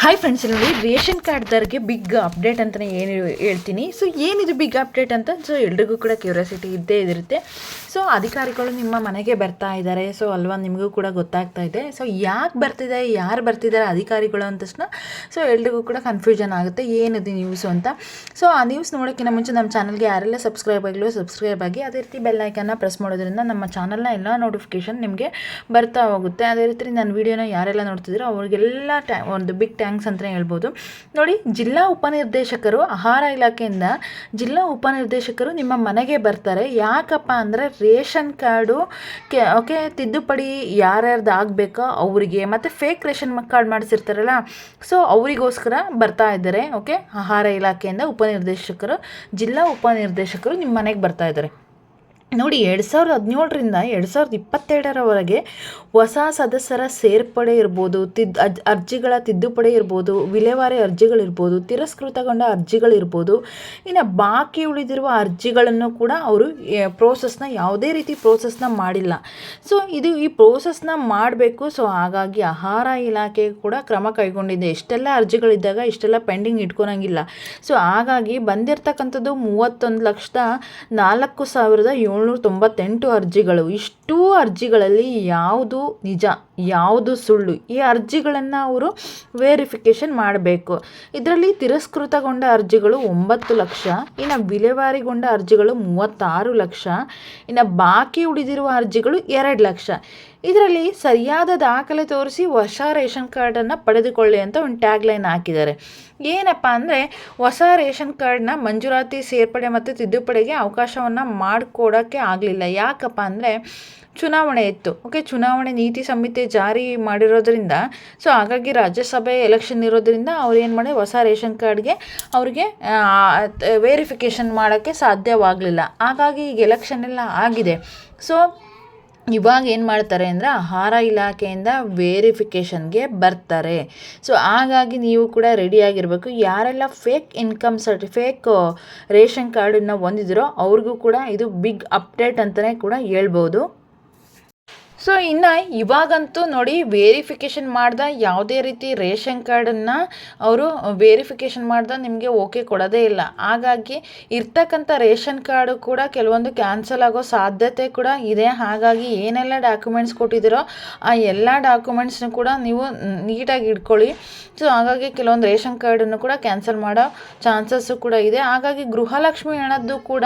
Hi friends ನೋಡಿ, ration ಕಾರ್ಡ್ದವ್ರಿಗೆ big update ಅಂತಲೇ ಏನು ಹೇಳ್ತೀನಿ. ಸೊ ಏನಿದು ಬಿಗ್ ಅಪ್ಡೇಟ್ ಅಂತ? ಸೊ ಎಲ್ರಿಗೂ ಕೂಡ ಕ್ಯೂರಿಯಾಸಿಟಿ ಇದ್ದೇ ಇದಿರುತ್ತೆ. ಸೊ ಅಧಿಕಾರಿಗಳು ನಿಮ್ಮ ಮನೆಗೆ ಬರ್ತಾ ಇದ್ದಾರೆ ಸೊ ಅಲ್ವಾ? ನಿಮಗೂ ಕೂಡ ಗೊತ್ತಾಗ್ತಾ ಇದೆ. ಸೊ ಯಾಕೆ ಬರ್ತಿದೆ? ಯಾರು ಬರ್ತಿದ್ದಾರೆ ಅಧಿಕಾರಿಗಳು ಅಂತ ತಕ್ಷಣ. ಸೊ ಎಲ್ರಿಗೂ ಕೂಡ ಕನ್ಫ್ಯೂಷನ್ ಆಗುತ್ತೆ. ಏನಿದೆ ನ್ಯೂಸು ಅಂತ? ಸೊ ಆ ನ್ಯೂಸ್ ನೋಡೋಕ್ಕಿಂತ ಮುಂಚೆ ನಮ್ಮ ಚಾನಲ್ಗೆ ಯಾರೆಲ್ಲ ಸಬ್ಸ್ಕ್ರೈಬ್ ಆಗಿಲ್ಲ ಸಬ್ಸ್ಕ್ರೈಬ್ ಆಗಿ ಅದೇ ರೀತಿ ಬೆಲ್ ಐಕನ್ನ ಪ್ರೆಸ್ ಮಾಡೋದ್ರಿಂದ ನಮ್ಮ ಚಾನಲ್ನ ಎಲ್ಲ ನೋಟಿಫಿಕೇಶನ್ ನಿಮಗೆ ಬರ್ತಾ ಹೋಗುತ್ತೆ. ಅದೇ ರೀತಿ ನನ್ನ ವೀಡಿಯೋನ ಯಾರೆಲ್ಲ ನೋಡ್ತಿದ್ರೋ ಅವ್ರಿಗೆಲ್ಲ ಟ್ಯಾ ಒಂದು ಬಿಗ್ ಟ್ಯಾಂಕ್ಸ್ ಅಂತಲೇ ಹೇಳ್ಬೋದು. ನೋಡಿ, ಜಿಲ್ಲಾ ಉಪನಿರ್ದೇಶಕರು ಆಹಾರ ಇಲಾಖೆಯಿಂದ ಜಿಲ್ಲಾ ಉಪನಿರ್ದೇಶಕರು ನಿಮ್ಮ ಮನೆಗೆ ಬರ್ತಾರೆ. ಯಾಕಪ್ಪ ಅಂದರೆ ರೇಷನ್ ಕಾರ್ಡು ಕೆ, ಓಕೆ, ತಿದ್ದುಪಡಿ ಯಾರ್ಯಾರ್ದು ಆಗಬೇಕೋ ಅವರಿಗೆ ಮತ್ತು ಫೇಕ್ ರೇಷನ್ ಕಾರ್ಡ್ ಮಾಡಿಸಿರ್ತಾರಲ್ಲ ಸೊ ಅವರಿಗೋಸ್ಕರ ಬರ್ತಾ ಇದ್ದಾರೆ, ಓಕೆ? ಆಹಾರ ಇಲಾಖೆಯಿಂದ ಉಪನಿರ್ದೇಶಕರು, ಜಿಲ್ಲಾ ಉಪನಿರ್ದೇಶಕರು ನಿಮ್ಮ ಮನೆಗೆ ಬರ್ತಾ ಇದ್ದಾರೆ. ನೋಡಿ, ಎರಡು ಸಾವಿರದ ಹದಿನೇಳರಿಂದ ಎರಡು ಸಾವಿರದ ಇಪ್ಪತ್ತೆರಡರವರೆಗೆ ಹೊಸ ಸದಸ್ಯರ ಸೇರ್ಪಡೆ ಇರ್ಬೋದು, ತಿದ್ ಅರ್ಜಿಗಳ ತಿದ್ದುಪಡಿ ಇರ್ಬೋದು, ವಿಲೇವಾರಿ ಅರ್ಜಿಗಳಿರ್ಬೋದು, ತಿರಸ್ಕೃತಗೊಂಡ ಅರ್ಜಿಗಳಿರ್ಬೋದು, ಇನ್ನು ಬಾಕಿ ಉಳಿದಿರುವ ಅರ್ಜಿಗಳನ್ನು ಕೂಡ ಅವರು ಪ್ರೋಸೆಸ್ನ ಯಾವುದೇ ರೀತಿ ಪ್ರೋಸೆಸ್ನ ಮಾಡಿಲ್ಲ. ಸೊ ಇದು ಈ ಪ್ರೋಸೆಸ್ನ ಮಾಡಬೇಕು. ಸೊ ಹಾಗಾಗಿ ಆಹಾರ ಇಲಾಖೆ ಕೂಡ ಕ್ರಮ ಕೈಗೊಂಡಿದೆ. ಇಷ್ಟೆಲ್ಲ ಅರ್ಜಿಗಳಿದ್ದಾಗ ಇಷ್ಟೆಲ್ಲ ಪೆಂಡಿಂಗ್ ಇಟ್ಕೊಳಂಗಿಲ್ಲ. ಸೊ ಹಾಗಾಗಿ ಬಂದಿರತಕ್ಕಂಥದ್ದು ಮೂವತ್ತೊಂದು ಲಕ್ಷದ ನಾಲ್ಕು ಸಾವಿರದ ಏಳು ಏಳ್ನೂರ ತೊಂಬತ್ತೆಂಟು ಅರ್ಜಿಗಳು. ಇಷ್ಟೂ ಅರ್ಜಿಗಳಲ್ಲಿ ಯಾವುದು ನಿಜ, ಯಾವುದು ಸುಳ್ಳು, ಈ ಅರ್ಜಿಗಳನ್ನು ಅವರು ವೇರಿಫಿಕೇಷನ್ ಮಾಡಬೇಕು. ಇದರಲ್ಲಿ ತಿರಸ್ಕೃತಗೊಂಡ ಅರ್ಜಿಗಳು ಒಂಬತ್ತು ಲಕ್ಷ, ಇನ್ನು ವಿಲೇವಾರಿಗೊಂಡ ಅರ್ಜಿಗಳು ಮೂವತ್ತಾರು ಲಕ್ಷ, ಇನ್ನು ಬಾಕಿ ಉಳಿದಿರುವ ಅರ್ಜಿಗಳು ಎರಡು ಲಕ್ಷ. ಇದರಲ್ಲಿ ಸರಿಯಾದ ದಾಖಲೆ ತೋರಿಸಿ ಹೊಸ ರೇಷನ್ ಕಾರ್ಡನ್ನು ಪಡೆದುಕೊಳ್ಳಿ ಅಂತ ಒಂದು ಟ್ಯಾಗ್ ಲೈನ್ ಹಾಕಿದ್ದಾರೆ. ಏನಪ್ಪ ಅಂದರೆ ಹೊಸ ರೇಷನ್ ಕಾರ್ಡ್ನ ಮಂಜೂರಾತಿ, ಸೇರ್ಪಡೆ ಮತ್ತು ತಿದ್ದುಪಡಿಗೆ ಅವಕಾಶವನ್ನು ಮಾಡಿಕೊಡೋಕ್ಕೆ ಆಗಲಿಲ್ಲ. ಯಾಕಪ್ಪ ಅಂದರೆ ಚುನಾವಣೆ ಇತ್ತು. ಓಕೆ ಚುನಾವಣೆ ನೀತಿ ಸಂಹಿತೆ ಜಾರಿ ಮಾಡಿರೋದ್ರಿಂದ ಸೊ ಹಾಗಾಗಿ ರಾಜ್ಯಸಭೆ ಎಲೆಕ್ಷನ್ ಇರೋದ್ರಿಂದ ಅವ್ರು ಏನು ಮಾಡಿ ಹೊಸ ರೇಷನ್ ಕಾರ್ಡ್ಗೆ ಅವ್ರಿಗೆ ವೇರಿಫಿಕೇಷನ್ ಮಾಡೋಕ್ಕೆ ಸಾಧ್ಯವಾಗಲಿಲ್ಲ. ಹಾಗಾಗಿ ಈಗ ಎಲೆಕ್ಷನ್ ಎಲ್ಲ ಆಗಿದೆ. ಸೊ ಇವಾಗ ಏನು ಮಾಡ್ತಾರೆ ಅಂದರೆ ಆಹಾರ ಇಲಾಖೆಯಿಂದ ವೇರಿಫಿಕೇಷನ್ಗೆ ಬರ್ತಾರೆ. ಸೊ ಹಾಗಾಗಿ ನೀವು ಕೂಡ ರೆಡಿಯಾಗಿರಬೇಕು ಯಾರೆಲ್ಲ ಫೇಕ್ ಇನ್ಕಮ್ ಸರ್ಟಿ ಫೇಕ್ ರೇಷನ್ ಕಾರ್ಡನ್ನು ಹೊಂದಿದಿರೋ ಅವ್ರಿಗೂ ಕೂಡ ಇದು ಬಿಗ್ ಅಪ್ಡೇಟ್ ಅಂತಲೇ ಕೂಡ ಹೇಳ್ಬೋದು. ಸೊ ಇನ್ನು ಇವಾಗಂತೂ ನೋಡಿ ವೇರಿಫಿಕೇಷನ್ ಮಾಡ್ದ ಯಾವುದೇ ರೀತಿ ರೇಷನ್ ಕಾರ್ಡನ್ನು ಅವರು ವೇರಿಫಿಕೇಷನ್ ಮಾಡ್ದ ನಿಮಗೆ ಓಕೆ ಕೊಡೋದೇ ಇಲ್ಲ. ಹಾಗಾಗಿ ಇರ್ತಕ್ಕಂಥ ರೇಷನ್ ಕಾರ್ಡು ಕೂಡ ಕೆಲವೊಂದು ಕ್ಯಾನ್ಸಲ್ ಆಗೋ ಸಾಧ್ಯತೆ ಕೂಡ ಇದೆ. ಹಾಗಾಗಿ ಏನೆಲ್ಲ ಡಾಕ್ಯುಮೆಂಟ್ಸ್ ಕೊಟ್ಟಿದ್ದೀರೋ ಆ ಎಲ್ಲ ಡಾಕ್ಯುಮೆಂಟ್ಸ್ನ ಕೂಡ ನೀವು ನೀಟಾಗಿ ಇಟ್ಕೊಳ್ಳಿ. ಸೊ ಹಾಗಾಗಿ ಕೆಲವೊಂದು ರೇಷನ್ ಕಾರ್ಡನ್ನು ಕೂಡ ಕ್ಯಾನ್ಸಲ್ ಮಾಡೋ ಚಾನ್ಸಸ್ಸು ಕೂಡ ಇದೆ. ಹಾಗಾಗಿ ಗೃಹಲಕ್ಷ್ಮಿ ಹಣದ್ದು ಕೂಡ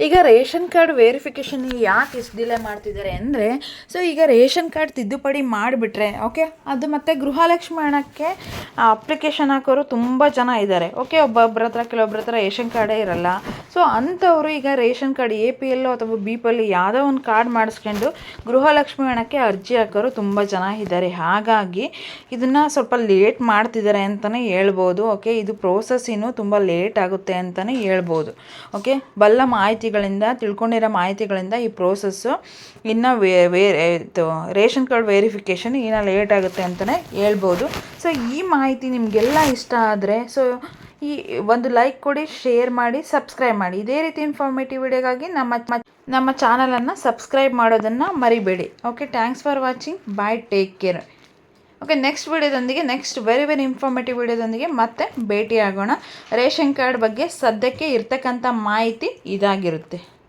ಈಗ ರೇಷನ್ ಕಾರ್ಡ್ ವೇರಿಫಿಕೇಷನ್ ಯಾಕೆ ಇಷ್ಟು ಡಿಲೇ ಮಾಡ್ತಿದ್ದಾರೆ ಅಂದರೆ ಸೊ ಈಗ ರೇಷನ್ ಕಾರ್ಡ್ ತಿದ್ದುಪಡಿ ಮಾಡಿಬಿಟ್ರೆ ಓಕೆ ಅದು ಮತ್ತು ಗೃಹಲಕ್ಷ್ಮಣಕ್ಕೆ ಅಪ್ಲಿಕೇಶನ್ ಹಾಕೋರು ತುಂಬ ಜನ ಇದ್ದಾರೆ ಓಕೆ ಒಬ್ಬೊಬ್ಬರ ಹತ್ರ ಕೆಲವೊಬ್ಬರ ಹತ್ರ ರೇಷನ್ ಕಾರ್ಡೇ ಇರಲ್ಲ. ಸೊ ಅಂಥವರು ಈಗ ರೇಷನ್ ಕಾರ್ಡ್ ಎ ಪಿ ಎಲ್ಲೋ ಅಥವಾ ಬಿ ಪಿ ಯಾವುದೋ ಒಂದು ಕಾರ್ಡ್ ಮಾಡಿಸ್ಕೊಂಡು ಗೃಹಲಕ್ಷ್ಮಿ ಹಣಕ್ಕೆ ಅರ್ಜಿ ಹಾಕೋರು ತುಂಬ ಜನ ಇದ್ದಾರೆ ಹಾಗಾಗಿ ಇದನ್ನು ಸ್ವಲ್ಪ ಲೇಟ್ ಮಾಡ್ತಿದ್ದಾರೆ ಅಂತಲೇ ಹೇಳ್ಬೋದು ಓಕೆ ಇದು ಪ್ರೋಸೆಸ್ ಇನ್ನೂ ತುಂಬ ಲೇಟ್ ಆಗುತ್ತೆ ಅಂತಲೇ ಹೇಳ್ಬೋದು ಓಕೆ ಬಲ್ಲ ಮಾಹಿತಿ ಮಾಹಿತಿಗಳಿಂದ, ತಿಳ್ಕೊಂಡಿರೋ ಮಾಹಿತಿಗಳಿಂದ ಈ ಪ್ರೋಸೆಸ್ಸು ಇನ್ನೂ ವೇ ರೇಷನ್ ಕಾರ್ಡ್ ವೇರಿಫಿಕೇಷನ್ ಇನ್ನೂ ಲೇಟ್ ಆಗುತ್ತೆ ಅಂತಲೇ ಹೇಳ್ಬೋದು. ಸೊ ಈ ಮಾಹಿತಿ ನಿಮಗೆಲ್ಲ ಇಷ್ಟ ಆದರೆ ಸೊ ಈ ಒಂದು ಲೈಕ್ ಕೊಡಿ ಶೇರ್ ಮಾಡಿ ಸಬ್ಸ್ಕ್ರೈಬ್ ಮಾಡಿ. ಇದೇ ರೀತಿ ಇನ್ಫಾರ್ಮೇಟಿವ್ ವಿಡಿಯೋಗಾಗಿ ನಮ್ಮ ನಮ್ಮ ಚಾನಲನ್ನು ಸಬ್ಸ್ಕ್ರೈಬ್ ಮಾಡೋದನ್ನು ಮರಿಬೇಡಿ. Okay thanks for watching bye take care okay next ವಿಡಿಯೋದೊಂದಿಗೆ next very very informative ವಿಡಿಯೋದೊಂದಿಗೆ ಮತ್ತೆ ಭೇಟಿಯಾಗೋಣ. ರೇಷನ್ ಕಾರ್ಡ್ ಬಗ್ಗೆ ಸದ್ಯಕ್ಕೆ ಇರ್ತಕ್ಕಂಥ ಮಾಹಿತಿ ಇದಾಗಿರುತ್ತೆ.